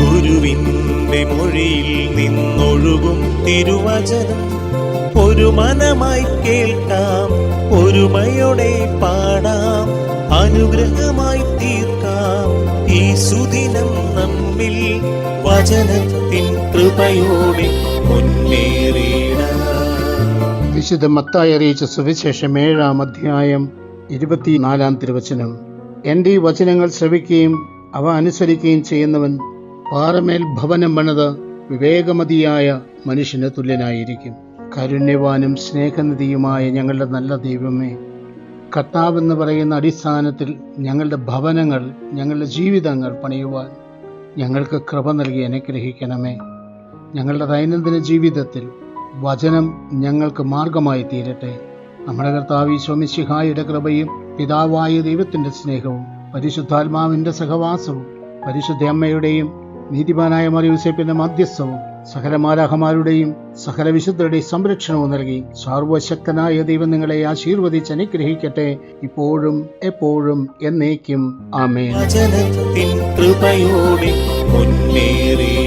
ഗുരുവിന്റെ മൊഴിയിൽ നിന്നൊഴുകും തിരുവചനം. ഒരു മനമായി കേൾക്കാം ഒരുമയോടെ പാടാം അനുഗ്രഹമായി തീർക്കാം. ഈ സുദിനം നമ്മിൽ വചനത്തിൻ കൃപയോടെ മുന്നേറിയിടാം വിശുദ്ധ മത്തായി അറിയിച്ച സുവിശേഷം ഏഴാം അധ്യായം ഇരുപത്തിനാലാം തിരുവചനം. എന്റെ ഈ വചനങ്ങൾ ശ്രവിക്കുകയും അവ അനുസരിക്കുകയും ചെയ്യുന്നവൻ പാറമേൽ ഭവനം പണിത് വിവേകമതിയായ മനുഷ്യന് തുല്യനായിരിക്കും. കാരുണ്യവാനും സ്നേഹനിധിയുമായ ഞങ്ങളുടെ നല്ല ദൈവമേ കർത്താവെന്ന് പറയുന്ന അടിസ്ഥാനത്തിൽ ഞങ്ങളുടെ ഭവനങ്ങൾ ഞങ്ങളുടെ ജീവിതങ്ങൾ പണിയുവാൻ ഞങ്ങൾക്ക് കൃപ നൽകി അനുഗ്രഹിക്കണമേ. ഞങ്ങളുടെ ദൈനംദിന ജീവിതത്തിൽ വചനം ഞങ്ങൾക്ക് മാർഗമായി തീരട്ടെ. നമ്മുടെ കർത്താവ് സ്വമിശിഹായുടെ കൃപയും പിതാവായ ദൈവത്തിന്റെ സ്നേഹവും പരിശുദ്ധാത്മാവിന്റെ സഹവാസവും പരിശുദ്ധ അമ്മയുടെയും നീതിമാനായ മറിയൂസേപ്പിന്റെ മധ്യസ്ഥവും സകല മാലാഹമാരുടെയും സകല വിശുദ്ധരുടെയും സംരക്ഷണവും നൽകി സർവശക്തനായ ദൈവം നിങ്ങളെ ആശീർവദിച്ച് അനുഗ്രഹിക്കട്ടെ. ഇപ്പോഴും എപ്പോഴും എന്നേക്കും. ആമേ കൃപയോടെ മുന്നേറിയിടാം